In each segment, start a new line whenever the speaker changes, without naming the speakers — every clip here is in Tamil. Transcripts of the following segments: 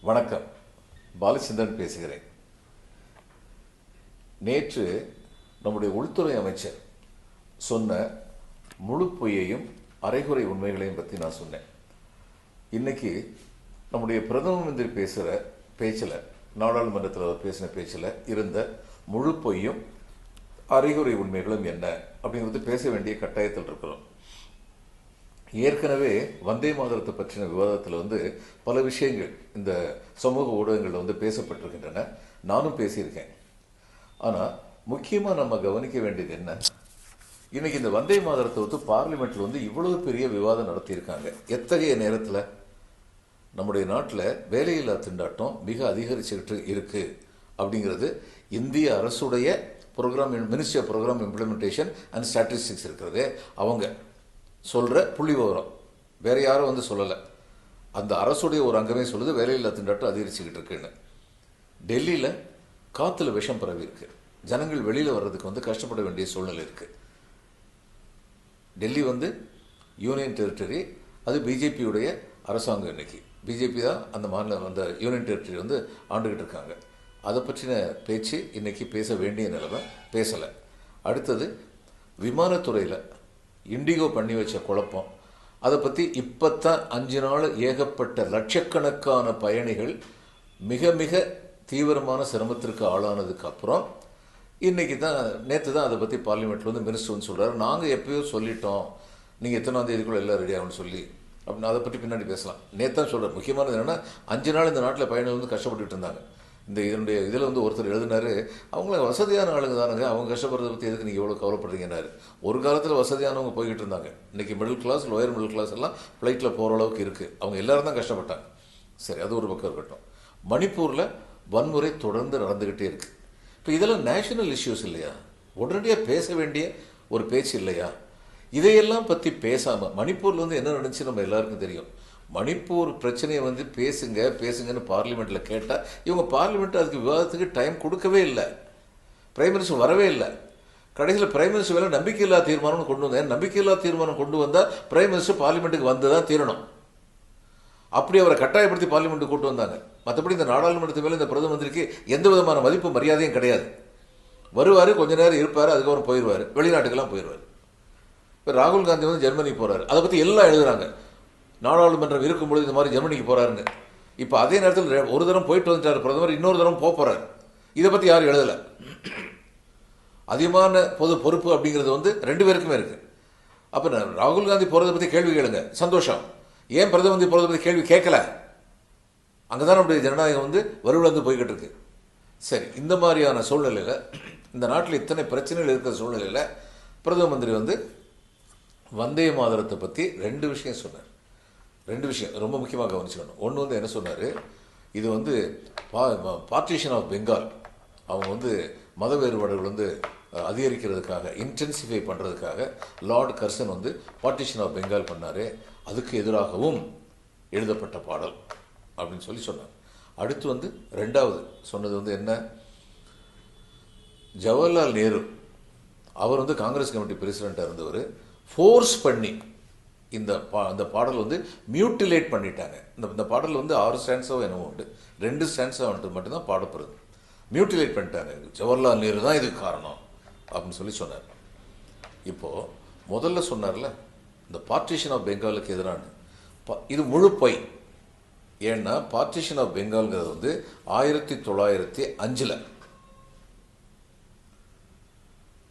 வணக்கம். பாலச்சந்திரன் பேசுகிறேன். நேற்று நம்முடைய உள்துறை அமைச்சர் சொன்ன முழு பொய்யையும் அரைகுறை உண்மைகளையும் பற்றி நான் சொன்னேன். இன்னைக்கு நம்முடைய பிரதம மந்திரி பேசுகிற பேச்சில் நாடாளுமன்றத்தில் அவர் பேசின பேச்சில் இருந்த முழு பொய்யும் அரைகுறை உண்மைகளும் என்ன அப்படிங்கிறது பேச வேண்டிய கட்டாயத்தில் இருக்கிறோம். ஏற்கனவே வந்தே மாதரத்தை பற்றின விவாதத்தில் வந்து பல விஷயங்கள் இந்த சமூக ஊடகங்களில் வந்து பேசப்பட்டிருக்கின்றன. நானும் பேசியிருக்கேன். ஆனால் முக்கியமாக நம்ம கவனிக்க வேண்டியது என்ன? இன்னைக்கு இந்த வந்தே மாதரத்தை வந்து பார்லிமெண்ட்ல வந்து இவ்வளவு பெரிய விவாதம் நடத்தியிருக்காங்க. எத்தகைய நேரத்தில்? நம்முடைய நாட்டில் வேலையில்லா திண்டாட்டம் மிக அதிகரிச்சுக்கிட்டு இருக்கு அப்படிங்கிறது இந்திய அரசுடைய programme ministry of programme implementation and statistics இருக்கிறதே. அவங்க சொல்கிற புள்ளி விவரம். வேற யாரும் வந்து சொல்லலை. அந்த அரசுடைய ஒரு அங்கமே சொல்லுது வேலையில்லா திண்டாட்டம் அதிகரிச்சுக்கிட்டு இருக்குன்னு. டெல்லியில் காற்றுல விஷம் பரவி இருக்கு. ஜனங்கள் வெளியில் வர்றதுக்கு வந்து கஷ்டப்பட வேண்டிய சூழ்நிலை இருக்குது டெல்லி வந்து யூனியன் டெரிட்டரி அது பிஜேபியுடைய அரசாங்கம் இன்னைக்கு. பிஜேபி தான் அந்த மாநில அந்த யூனியன் டெரிட்டரி வந்து ஆண்டுகிட்டு இருக்காங்க. அதை பற்றின பேச்சு இன்னைக்கு பேச வேண்டிய நிலைமை பேசலை. அடுத்தது விமானத்துறையில் இண்டிகோ பண்ணி வச்ச குழப்பம். அதை பற்றி இப்போத்தான் அஞ்சு நாள் ஏகப்பட்ட லட்சக்கணக்கான பயணிகள் மிக மிக தீவிரமான சிரமத்திற்கு ஆளானதுக்கு அப்புறம் இன்னைக்கு தான் நேற்று தான் அதை பற்றி பார்லிமெண்ட்டில் வந்து மினிஸ்டர் வந்து சொல்கிறார் நாங்கள் எப்பயோ சொல்லிட்டோம். நீங்கள் எத்தனாம்தேதிக்குள்ளே எல்லாம் ரெடி ஆகும்னு சொல்லி. அப்படின்னு அதை பற்றி பின்னாடி பேசலாம். நேற்று தான் சொல்கிறேன் முக்கியமானது என்னென்னா அஞ்சு நாள் இந்த நாட்டில் பயணிகள் வந்து கஷ்டப்பட்டுட்டு இருந்தாங்க. இந்த இதனுடைய இதில் வந்து ஒருத்தர் எழுதினாரு அவங்கள வசதியான ஆளுங்க தானுங்க அவங்க கஷ்டப்படுறத பற்றி எதுக்கு நீங்கள் எவ்வளோ கவலைப்படுறீங்கன்னாரு. ஒரு காலத்தில் வசதியானவங்க போய்கிட்டு இருந்தாங்க. இன்னைக்கு middle class lower middle class எல்லாம் ஃப்ளைட்டில் போகிற அளவுக்கு இருக்குது அவங்க எல்லாரும் தான் கஷ்டப்பட்டாங்க. சரி அது ஒரு பக்கம் இருக்கட்டும். மணிப்பூரில் வன்முறை தொடர்ந்து நடந்துக்கிட்டே இருக்குது இப்போ இதெல்லாம் நேஷனல் இஷ்யூஸ் இல்லையா? உடனடியாக பேச வேண்டிய ஒரு பேச்சு இல்லையா? இதையெல்லாம் பற்றி பேசாமல் மணிப்பூரில் வந்து என்ன நடந்துச்சு நம்ம எல்லாருக்கும் தெரியும். மணிப்பூர் பிரச்சனையை வந்து பேசுங்க பேசுங்கன்னு பார்லிமெண்ட்டில் கேட்டால் இவங்க பார்லிமெண்ட் அதுக்கு விவாதத்துக்கு டைம் கொடுக்கவே இல்லை. பிரைம் மினிஸ்டர் வரவே இல்லை. கடைசியில் பிரைம் மினிஸ்டர் வேலை நம்பிக்கையில்லா தீர்மானம் கொண்டு வந்தேன். நம்பிக்கையில்லா தீர்மானம் கொண்டு வந்தால் பிரைம் மினிஸ்டர் பார்லிமெண்ட்டுக்கு வந்து தான் தீரணும். அப்படி அவரை கட்டாயப்படுத்தி பார்லிமெண்ட்டுக்கு கூட்டு வந்தாங்க. மற்றபடி இந்த நாடாளுமன்றத்து மேலே இந்த பிரதம மந்திரிக்கு எந்த விதமான மதிப்பு மரியாதையும் கிடையாது. வருவார் கொஞ்ச நேரம் இருப்பார் அதுக்கப்புறம் போயிடுவார் வெளிநாட்டுக்கெல்லாம் போயிடுவார் இப்போ ராகுல் காந்தி வந்து ஜெர்மனி போகிறார் அதை பற்றி எல்லாம் எழுதுகிறாங்க நாடாளுமன்றம் இருக்கும்பொழுது இந்த மாதிரி ஜெர்மனிக்கு போகிறாருன்னு இப்போ அதே நேரத்தில் ஒரு தரம் போயிட்டு வந்துட்டார் பிரதமர் இன்னொரு தரம் போக போகிறார் இதை பற்றி யாரும் எழுதலை. அதிகமான பொது பொறுப்பு அப்படிங்கிறது வந்து ரெண்டு பேருக்குமே இருக்கு. அப்போ நான் ராகுல் காந்தி போகிறத பற்றி கேள்வி கேளுங்க. சந்தோஷம். ஏன் பிரதமர் மந்திரி போகிறத பற்றி கேள்வி கேட்கல? அங்கே தான் நம்முடைய ஜனநாயகம் வந்து வலுவிழந்து போய்கிட்டு இருக்கு. சரி இந்த மாதிரியான சூழ்நிலையில் இந்த நாட்டில் இத்தனை பிரச்சனைகள் இருக்கிற சூழ்நிலையில் பிரதம மந்திரி வந்து வந்தே மாதரத்தை பற்றி ரெண்டு விஷயம் சொன்னார். ரெண்டு விஷயம் ரொம்ப முக்கியமாக கவனிச்சுக்கணும். ஒன்று வந்து என்ன சொன்னார்? இது வந்து பா பார்ட்டிஷன் ஆஃப் பெங்கால் அவங்க வந்து மத வேறுபாடுகள் வந்து அதிகரிக்கிறதுக்காக இன்டென்சிஃபை பண்ணுறதுக்காக லார்ட் கர்சன் வந்து பார்ட்டிஷன் ஆஃப் பெங்கால் பண்ணார். அதுக்கு எதிராகவும் எழுதப்பட்ட பாடல் அப்படின்னு சொல்லி சொன்னார். அடுத்து வந்து ரெண்டாவது சொன்னது வந்து என்ன? ஜவஹர்லால் நேரு. அவர் வந்து காங்கிரஸ் கமிட்டி பிரசிடெண்ட்டாக இருந்தவர். ஃபோர்ஸ் பண்ணி இந்த பா இந்த பாடல் வந்து மியூட்டிலேட் பண்ணிட்டாங்க. இந்த இந்த பாடல் வந்து ஆறு ஸ்டான்ஸோ என்னவோ உண்டு. ரெண்டு ஸ்டான்ஸோ வந்துட்டு மட்டும்தான் பாடப்படுது. மியூட்டிலேட் பண்ணிட்டாங்க. ஜவஹர்லால் நேரு தான் இதுக்கு காரணம் அப்படின்னு சொல்லி சொன்னார். இப்போது முதல்ல சொன்னார்ல இந்த பார்ட்டிஷன் ஆஃப் பெங்காலுக்கு எதிரான ப- இது முழு பொய். ஏன்னா பார்ட்டிஷன் ஆஃப் பெங்கால்ங்கிறது வந்து ஆயிரத்தி தொள்ளாயிரத்தி அஞ்சில்.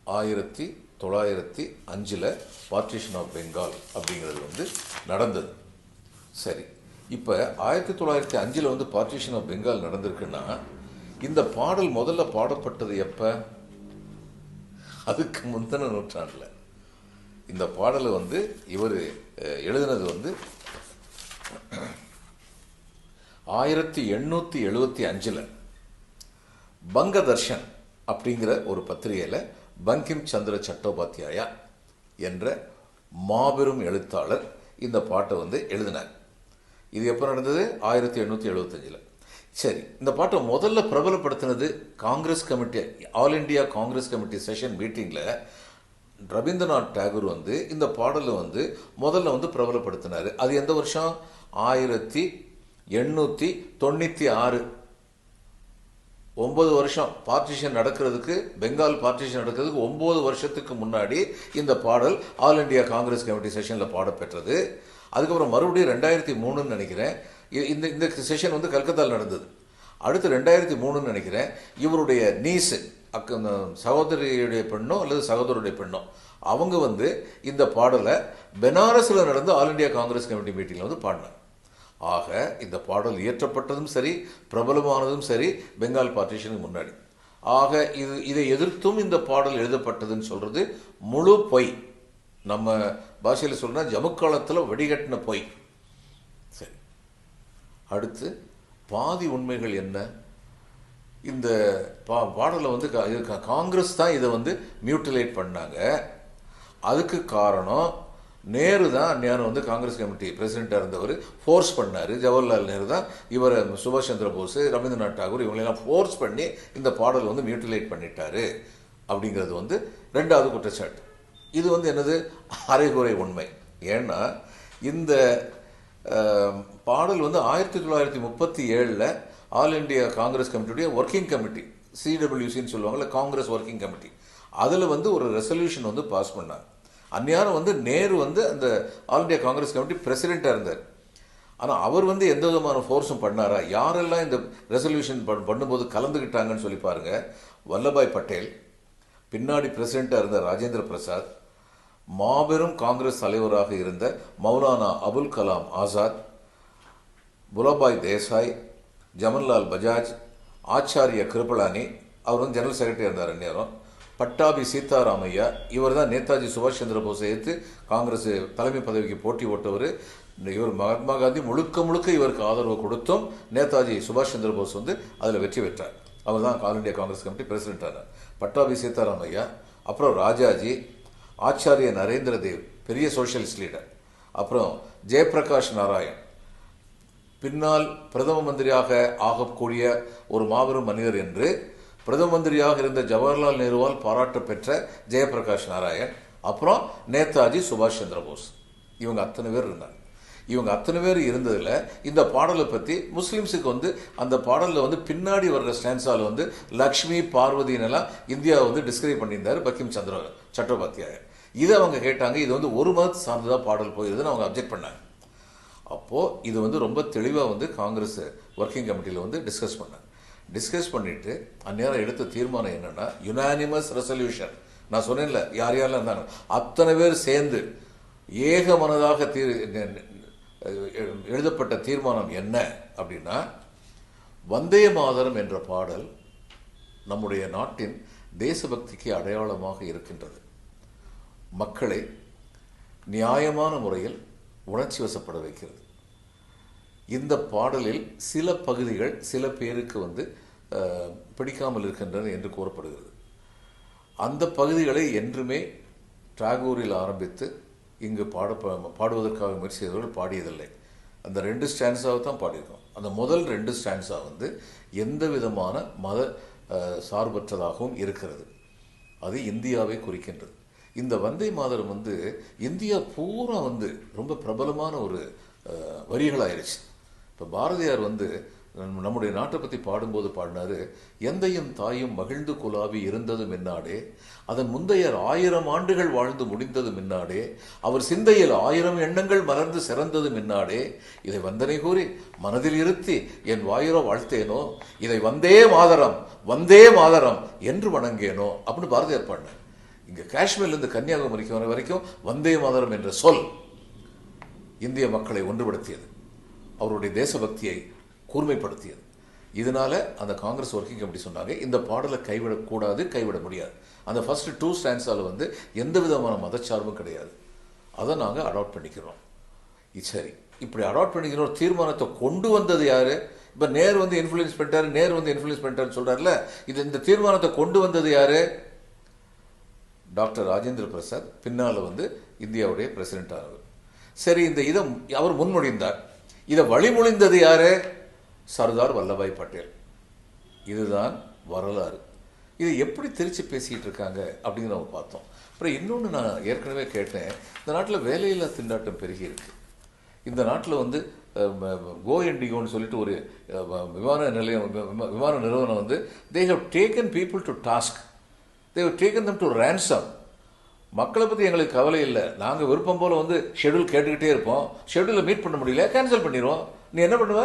ஆயிரத்தி தொள்ளாயிரத்தி அஞ்சில் பார்ட்டிஷன் ஆஃப் பெங்கால் அப்படிங்கிறது வந்து நடந்தது. சரி. இப்போ ஆயிரத்தி தொள்ளாயிரத்தி அஞ்சில் வந்து பார்ட்டிஷன் ஆஃப் பெங்கால் நடந்திருக்குன்னா இந்த பாடல் முதல்ல பாடப்பட்டது எப்போ? அதுக்கு முந்தின நூற்றாண்டில். இந்த பாடலை வந்து இவர் எழுதினது வந்து ஆயிரத்தி எண்ணூற்றி எழுபத்தி அஞ்சில். பங்கதர்ஷன் அப்படிங்கிற ஒரு பத்திரிகையில் பங்கிம் சந்திர சட்டோபாத்தியாயா என்ற மாபெரும் எழுத்தாளர் இந்த பாட்டை வந்து எழுதினார். இது எப்போ நடந்தது? ஆயிரத்தி எண்ணூற்றி எழுபத்தஞ்சில் சரி இந்த பாட்டை முதல்ல பிரபலப்படுத்தினது Congress committee all India Congress committee session மீட்டிங்கில் ரவீந்திரநாத் டாகூர் வந்து இந்த பாடலை வந்து முதல்ல வந்து பிரபலப்படுத்தினார். அது எந்த வருஷம்? ஆயிரத்தி எண்ணூற்றி தொண்ணூற்றி ஆறு ஒன்பது வருஷம் பார்ட்டிஷன் நடக்கிறதுக்கு பெங்கால் பார்ட்டிஷன் நடக்கிறதுக்கு ஒன்பது வருஷத்துக்கு முன்னாடி இந்த பாடல் ஆல் இண்டியா காங்கிரஸ் கமிட்டி செஷனில் பாடப்பெற்றது. அதுக்கப்புறம் மறுபடியும் ரெண்டாயிரத்தி மூணுன்னு நினைக்கிறேன். இந்த இந்த செஷன் வந்து கல்கத்தாவில் நடந்தது. அடுத்து ரெண்டாயிரத்தி மூணுன்னு நினைக்கிறேன். இவருடைய நீஸு அக்க சகோதரியுடைய பெண்ணோ அல்லது சகோதரருடைய பெண்ணோ அவங்க வந்து இந்த பாடலை பெனாரஸில் நடந்த ஆல் இண்டியா காங்கிரஸ் கமிட்டி மீட்டிங்கில் வந்து பாடினாங்க. ஆக இந்த பாடல் இயற்றப்பட்டதும் சரி பிரபலமானதும் சரி பெங்கால் பார்ட்டிஷனுக்கு முன்னாடி. ஆக இது இதை எதிர்த்தும் இந்த பாடல் எழுதப்பட்டதுன்னு சொல்றது முழு பொய். நம்ம பாஷையில் சொல்றா ஜமுக்காலத்தில் வடிகட்டின பொய். சரி. அடுத்து பாதி உண்மைகள் என்ன? இந்த பா பாடலை வந்து காங்கிரஸ் தான் இதை வந்து மியூட்டிலேட் பண்ணாங்க. அதுக்கு காரணம் நேரு தான் நேரு வந்து காங்கிரஸ் கமிட்டி பிரசிடெண்ட்டாக இருந்தவர். ஃபோர்ஸ் பண்ணார். ஜவஹர்லால் நேரு தான் இவரை சுபாஷ் சந்திர போஸ் ரவீந்திரநாத் டாகூர் இவங்களெல்லாம் ஃபோர்ஸ் பண்ணி இந்த பாடல் வந்து மியூட்டிலேட் பண்ணிட்டாரு அப்படிங்கிறது வந்து ரெண்டாவது குற்றச்சாட்டு. இது வந்து என்னது? அரைகுறை உண்மை. ஏன்னா இந்த பாடல் வந்து ஆயிரத்தி தொள்ளாயிரத்தி முப்பத்தி ஏழில் ஆல் இண்டியா காங்கிரஸ் கமிட்டியுடைய ஒர்க்கிங் கமிட்டி சிடபிள்யூசின்னு சொல்லுவாங்கல்ல காங்கிரஸ் ஒர்க்கிங் கமிட்டி அதில் வந்து ஒரு ரெசல்யூஷன் வந்து பாஸ் பண்ணாங்க. அந்நேரம் வந்து நேரு வந்து அந்த ஆல் இண்டியா காங்கிரஸ் கமிட்டி பிரசிடெண்ட்டாக இருந்தார். ஆனால் அவர் வந்து எந்த விதமான ஃபோர்ஸும் பண்ணாரா? யாரெல்லாம் இந்த ரெசல்யூஷன் பண்ணும்போது கலந்துக்கிட்டாங்கன்னு சொல்லி பாருங்கள் வல்லபாய் பட்டேல் பின்னாடி பிரசிடெண்ட்டாக இருந்த ராஜேந்திர பிரசாத் மாபெரும் காங்கிரஸ் தலைவராக இருந்த மௌலானா அபுல் கலாம் ஆசாத் புலபாய் தேசாய் ஜமன்லால் பஜாஜ் ஆச்சாரிய கிருபலானி அவர் வந்து ஜெனரல் செக்ரட்டரி இருந்தார் அந்நேரம் பட்டாபி சீதாராமையா இவர் தான் நேதாஜி சுபாஷ் சந்திர போஸை எதிர்த்து காங்கிரஸ் தலைமை பதவிக்கு போட்டி போட்டவர். இவர் மகாத்மா காந்தி முழுக்க முழுக்க இவருக்கு ஆதரவு கொடுத்தும் நேதாஜி சுபாஷ் சந்திர போஸ் வந்து அதில் வெற்றி பெற்றார். அவர் தான் all India Congress committee president ஆனார். பட்டாபி சீதாராமையா அப்புறம் ராஜாஜி ஆச்சாரிய நரேந்திர தேவ் பெரிய சோஷியலிஸ்ட் லீடர் அப்புறம் ஜெயபிரகாஷ் நாராயண். பின்னால் பிரதம மந்திரியாக ஆகக்கூடிய ஒரு மாபெரும் மனிதர் என்று பிரதம மந்திரியாக இருந்த ஜவஹர்லால் நேருவால் பாராட்டு பெற்ற ஜெயபிரகாஷ் நாராயண் அப்புறம் நேதாஜி சுபாஷ் சந்திர போஸ். இவங்க அத்தனை பேர் இருந்தாங்க. இவங்க அத்தனை பேர் இருந்ததில் இந்த பாடலை பற்றி முஸ்லீம்ஸுக்கு வந்து அந்த பாடலில் வந்து பின்னாடி வர்ற ஸ்டான்ஸால் வந்து லக்ஷ்மி பார்வதினெல்லாம் இந்தியாவை வந்து டிஸ்கிரைப் பண்ணியிருந்தார் பக்கிம் சந்திர சட்டோபாத்தியாயர் இதை அவங்க கேட்டாங்க இது வந்து ஒரு மதத்தை சார்ந்ததாக பாடல் போயிருதுன்னு அவங்க அப்ஜெக்ட் பண்ணாங்க. அப்போது இது வந்து ரொம்ப தெளிவாக வந்து காங்கிரஸ் ஒர்க்கிங் கமிட்டியில் வந்து டிஸ்கஸ் பண்ணாங்க. டிஸ்கஸ் பண்ணிட்டு அந்நேரம் எடுத்த தீர்மானம் என்னன்னா யுனானிமஸ் ரெசல்யூஷன் நான் சொன்னேன்ல யார் யாரெல்லாம் இருந்தாலும். அத்தனை பேர் சேர்ந்து ஏக மனதாக தீர் எழுதப்பட்ட தீர்மானம் என்ன அப்படின்னா வந்தே மாதரம் என்ற பாடல் நம்முடைய நாட்டின் தேசபக்திக்கு அடையாளமாக இருக்கின்றது. மக்களை நியாயமான முறையில் உணர்ச்சி வசப்பட வைக்கிறது. இந்த பாடலில் சில பகுதிகள் சில பேருக்கு வந்து பிடிக்காமல் இருக்கின்றன என்று கூறப்படுகிறது. அந்த பகுதிகளை என்றுமே டாகூரில் ஆரம்பித்து இங்கு பாட பாடுவதற்காக முயற்சி செய்தவர்கள் பாடியதில்லை. அந்த ரெண்டு ஸ்டான்ஸாக தான் பாடியிருக்கோம். அந்த முதல் ரெண்டு ஸ்டான்ஸாக வந்து எந்த விதமான மத சார்பற்றதாகவும் இருக்கிறது. அது இந்தியாவை குறிக்கின்றது. இந்த வந்தே மாதரம் வந்து இந்தியா பூரா வந்து ரொம்ப பிரபலமான ஒரு வரிகளாயிருச்சு. இப்போ பாரதியார் வந்து நம்முடைய நாட்டை பற்றி பாடும்போது பாடினாரு எந்தையும் தாயும் மகிழ்ந்து குலாவி இருந்ததும் முன்னாடே அதன் முந்தையர் ஆயிரம் ஆண்டுகள் வாழ்ந்து முடிந்ததும் முன்னாடே அவர் சிந்தையில் ஆயிரம் எண்ணங்கள் மலர்ந்து சிறந்தது முன்னாடே இதை வந்தனை கூறி மனதில் இருத்தி என் வாயிரோ வாழ்த்தேனோ இதை வந்தே மாதரம் வந்தே மாதரம் என்று வணங்கேனோ அப்படின்னு பாரதியார் பாடினார். இங்கே காஷ்மீர்லேருந்து கன்னியாகுமரிக்கு வர வரைக்கும் வந்தே மாதரம் என்ற சொல் இந்திய மக்களை ஒன்றுபடுத்தியது. அவருடைய தேசபக்தியை கூர்மைப்படுத்தியது. இதனால அந்த காங்கிரஸ் ஒர்க்கிங் கமிட்டி சொன்னாங்க. இந்த பாடலை கைவிடக்கூடாது கைவிட முடியாது. அந்த ஃபர்ஸ்ட் டூ ஸ்டாண்ட்ஸால் வந்து எந்த விதமான மதச்சார்பும் கிடையாது. அதை நாங்கள் அடாப்ட் பண்ணிக்கிறோம். சரி. இப்படி அடாப்ட் பண்ணிக்கிற ஒரு தீர்மானத்தை கொண்டு வந்தது யாரு? இப்போ நேர் வந்து இன்ஃப்ளூயன்ஸ் பண்ணிட்டாரு நேர் வந்து இன்ஃப்ளூயன்ஸ் பண்ணிட்டாருன்னு சொல்கிறார்ல இது இந்த தீர்மானத்தை கொண்டு வந்தது யார்? டாக்டர் ராஜேந்திர பிரசாத் பின்னால் வந்து இந்தியாவுடைய பிரசிடென்ட் ஆனவர். சரி இந்த இதை அவர் முன்மொழிந்தார். இதை வழிமொழிந்தது யாரு? சர்தார் வல்லபாய் பட்டேல். இதுதான் வரலாறு. இது எப்படி திருச்சி பேசிக்கிட்டு இருக்காங்க அப்படின்னு நம்ம பார்த்தோம். அப்புறம் இன்னொன்று நான் ஏற்கனவே கேட்டேன். இந்த நாட்டில் வேலையில்லா திண்டாட்டம் பெருகி இருக்கு. இந்த நாட்டில் வந்து கோ இண்டிகோன்னு சொல்லிட்டு ஒரு விமான நிலையம் விமா- விமான நிறுவனம் வந்து they have taken people to task they have taken them to ransom மக்களை பற்றி எங்களுக்கு கவலை இல்லை. நாங்கள் விருப்பம் போல் வந்து ஷெட்யூல் கேட்டுக்கிட்டே இருப்போம். ஷெட்யூலை மீட் பண்ண முடியல. கேன்சல் பண்ணிடுவோம் நீ என்ன பண்ணுவ?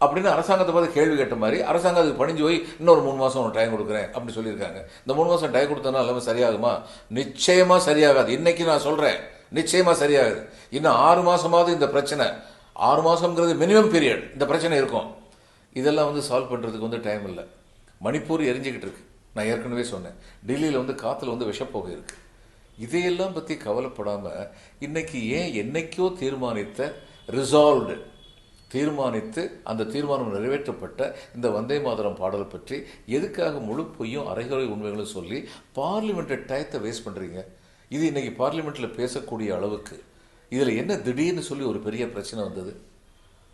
அப்படின்னு அரசாங்கத்தை பார்த்து கேள்வி கேட்ட மாதிரி அரசாங்கம் அதுக்கு பணிஞ்சு போய் இன்னொரு மூணு மாதம் உனக்கு டைம் கொடுக்குறேன் அப்படின்னு சொல்லியிருக்காங்க. இந்த மூணு மாதம் டைம் கொடுத்தனா எல்லாமே சரியாகுமா? நிச்சயமாக சரியாகாது. இன்றைக்கி நான் சொல்கிறேன் நிச்சயமாக சரியாகுது. இன்னும் ஆறு மாதமாவது இந்த பிரச்சனை. ஆறு மாதம்ங்கிறது மினிமம் பீரியட் இந்த பிரச்சனை இருக்கும். இதெல்லாம் வந்து சால்வ் பண்ணுறதுக்கு வந்து டைம் இல்லை. மணிப்பூர் எரிஞ்சுக்கிட்டு இருக்கு. நான் ஏற்கனவே சொன்னேன். டெல்லியில் வந்து காற்றுல வந்து விஷப்போகை இருக்குது இதையெல்லாம் பற்றி கவலைப்படாமல் இன்னைக்கு ஏன் என்னைக்கோ தீர்மானித்த ரிசால்வ்டு தீர்மானித்து அந்த தீர்மானம் நிறைவேற்றப்பட்ட இந்த வந்தே மாதரம் பாடல் பற்றி எதுக்காக முழு பொய்யும் அரைகுறை உண்மைகளும் சொல்லி பார்லிமெண்ட்டை டயத்தை வேஸ்ட் பண்ணுறீங்க இது இன்னைக்கு பார்லிமெண்ட்டில் பேசக்கூடிய அளவுக்கு. இதில் என்ன திடீர்னு சொல்லி ஒரு பெரிய பிரச்சனை வந்தது?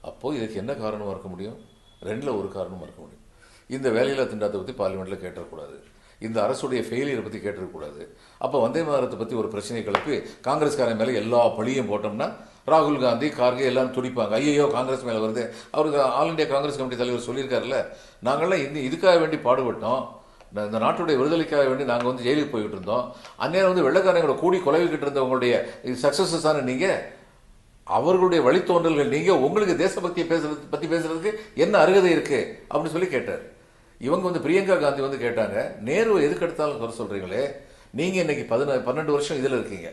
அப்போது இதுக்கு என்ன காரணமாக இருக்க முடியும்? ரெண்டில் ஒரு காரணமாக இருக்க முடியும். இந்த வேலையில்லா திண்டாத்தை பற்றி பார்லிமெண்ட்டில் கேட்டக்கூடாது இந்த அரசுடைய ஃபெயிலியரை பற்றி கேட்டிருக்கக்கூடாது. அப்போ வந்தே பாரத்தை பற்றி ஒரு பிரச்சனையை கிளப்பி காங்கிரஸ்காரன் மேலே எல்லா பழியும் போட்டோம்னா ராகுல் காந்தி கார்கே எல்லாம் துடிப்பாங்க. ஐயோ காங்கிரஸ் மேலே வருது. அவருக்கு ஆல் இந்தியா காங்கிரஸ் கமிட்டி தலைவர் சொல்லியிருக்காருல்ல நாங்கள்லாம் இந்த இதுக்காக வேண்டி பாடுபட்டோம். இந்த- நாட்டுடைய விடுதலைக்காக வேண்டி நாங்கள் வந்து ஜெயிலுக்கு போய்கிட்டு இருந்தோம். அந்நேரம் வந்து வெள்ளக்காரங்களை கூடி கொலைவிக்கிட்டு இருந்தவங்களுடைய சக்ஸஸஸான நீங்கள் அவர்களுடைய வழித்தோன்றல்கள் நீங்கள் உங்களுக்கு தேசபக்தியை பேசுறது பற்றி பேசுறதுக்கு என்ன அருகதை இருக்குது அப்படின்னு சொல்லி கேட்டார். இவங்க வந்து பிரியங்கா காந்தி வந்து கேட்டாங்க நேரு எதுக்கு எடுத்தாலும் குறை சொல்கிறீங்களே நீங்கள் இன்றைக்கி பதின பன்னெண்டு வருஷம் இதில் இருக்கீங்க.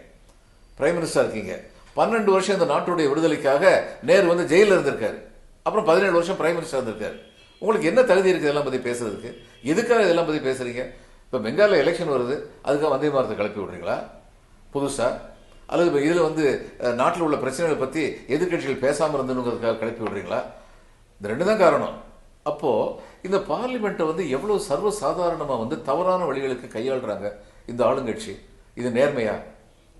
பிரைம் மினிஸ்டர் இருக்கீங்க. பன்னெண்டு வருஷம் இந்த நாட்டுடைய விடுதலைக்காக நேரு வந்து ஜெயிலில் இருந்திருக்காரு. அப்புறம் பதினேழு வருஷம் பிரைம் மினிஸ்டர் இருந்திருக்காரு. உங்களுக்கு என்ன தகுதி இருக்குது இதெல்லாம் பற்றி பேசுறதுக்கு? எதுக்காக இதெல்லாம் பற்றி பேசுகிறீங்க இப்போ பெங்காலில் எலெக்ஷன் வருது. அதுக்காக வந்தே பாரத்தை கிளப்பி விடுறீங்களா? புதுசாக அல்லது இப்போ இதில் வந்து நாட்டில் உள்ள பிரச்சனைகளை பற்றி எதிர்க்கட்சிகள் பேசாமல் இருந்துங்கிறதுக்காக கிளப்பி விடுறீங்களா? இந்த ரெண்டு தான் காரணம். அப்போது இந்த பார்லிமெண்ட்டை வந்து எவ்வளோ சர்வ சாதாரணமாக வந்து தவறான வழிகளுக்கு கையாளுறாங்க இந்த ஆளுங்கட்சி? இது நேர்மையா?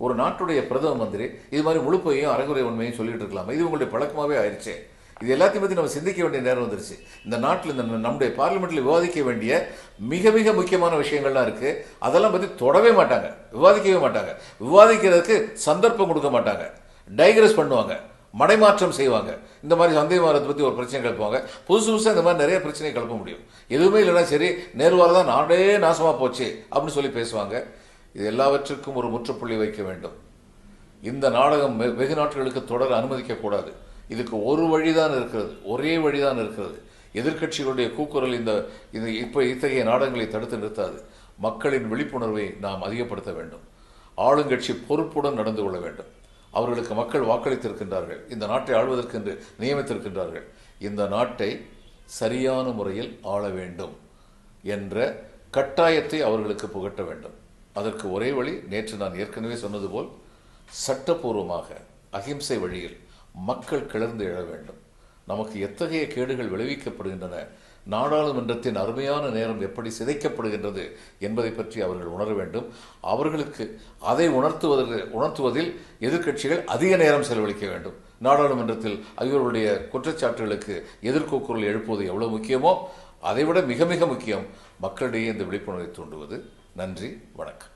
ஒரு நாட்டுடைய பிரதம மந்திரி இது மாதிரி முழுப்பையும் அறகுறை உண்மையும் சொல்லிட்டு இருக்கலாமா? இது உங்களுடைய பழக்கமாகவே ஆயிடுச்சு இது எல்லாத்தையும் பற்றி நம்ம சிந்திக்க வேண்டிய நேரம் வந்துருச்சு. இந்த நாட்டில் இந்த நம்முடைய பார்லிமெண்ட்டில் விவாதிக்க வேண்டிய மிக மிக முக்கியமான விஷயங்கள்லாம் இருக்குது அதெல்லாம் பற்றி தொடவே மாட்டாங்க. விவாதிக்கவே மாட்டாங்க. விவாதிக்கிறதுக்கு சந்தர்ப்பம் கொடுக்க மாட்டாங்க. டைக்ரஸ் பண்ணுவாங்க. மடைமாற்றம் செய்வாங்க. இந்த மாதிரி சந்தேகவாதத்தை பற்றி ஒரு பிரச்சனை கிளப்புவாங்க. புதுசு புதுசாக இந்த மாதிரி நிறைய பிரச்சனை கிளப்ப முடியும். எதுவுமே இல்லைன்னா சரி நேருவால் தான் நாடே நாசமாக போச்சு அப்படின்னு சொல்லி பேசுவாங்க. இது எல்லாவற்றுக்கும் ஒரு முற்றுப்புள்ளி வைக்க வேண்டும். இந்த நாடகம் வெகு நாட்களுக்கு தொடர அனுமதிக்கக்கூடாது இதுக்கு ஒரு வழிதான் இருக்கிறது. ஒரே வழிதான் இருக்கிறது. எதிர்க்கட்சிகளுடைய கூக்குரல் இந்த இது இப்போ இத்தகைய நாடகங்களை தடுத்து நிறுத்தாது. மக்களின் விழிப்புணர்வை நாம் அதிகப்படுத்த வேண்டும். ஆளுங்கட்சி பொறுப்புடன் நடந்து கொள்ள வேண்டும். அவர்களுக்கு மக்கள் வாக்களித்திருக்கின்றார்கள். இந்த நாட்டை ஆள்வதற்கென்று நியமித்திருக்கின்றார்கள். இந்த நாட்டை சரியான முறையில் ஆள வேண்டும் என்ற கட்டாயத்தை அவர்களுக்கு புகட்ட வேண்டும். அதற்கு ஒரே வழி நேற்று நான் ஏற்கனவே சொன்னது போல் சட்டபூர்வமாக அகிம்சை வழியில் மக்கள் கிளர்ந்து எழ வேண்டும். நமக்கு எத்தகைய கேடுகள் விளைவிக்கப்படுகின்றன நாடாளுமன்றத்தின் அருமையான நேரம் எப்படி சிதைக்கப்படுகின்றது என்பதை பற்றி அவர்கள் உணர வேண்டும். அவர்களுக்கு அதை உணர்த்துவதற்கு உணர்த்துவதில் எதிர்க்கட்சிகள் அதிக நேரம் செலவழிக்க வேண்டும். நாடாளுமன்றத்தில் அவர்களுடைய குற்றச்சாட்டுகளுக்கு எதிர்கூக்குரல் எழுப்புவது எவ்வளவு முக்கியமோ அதைவிட மிக மிக முக்கியம் மக்களிடையே இந்த விழிப்புணர்வை தூண்டுவது. நன்றி வணக்கம்.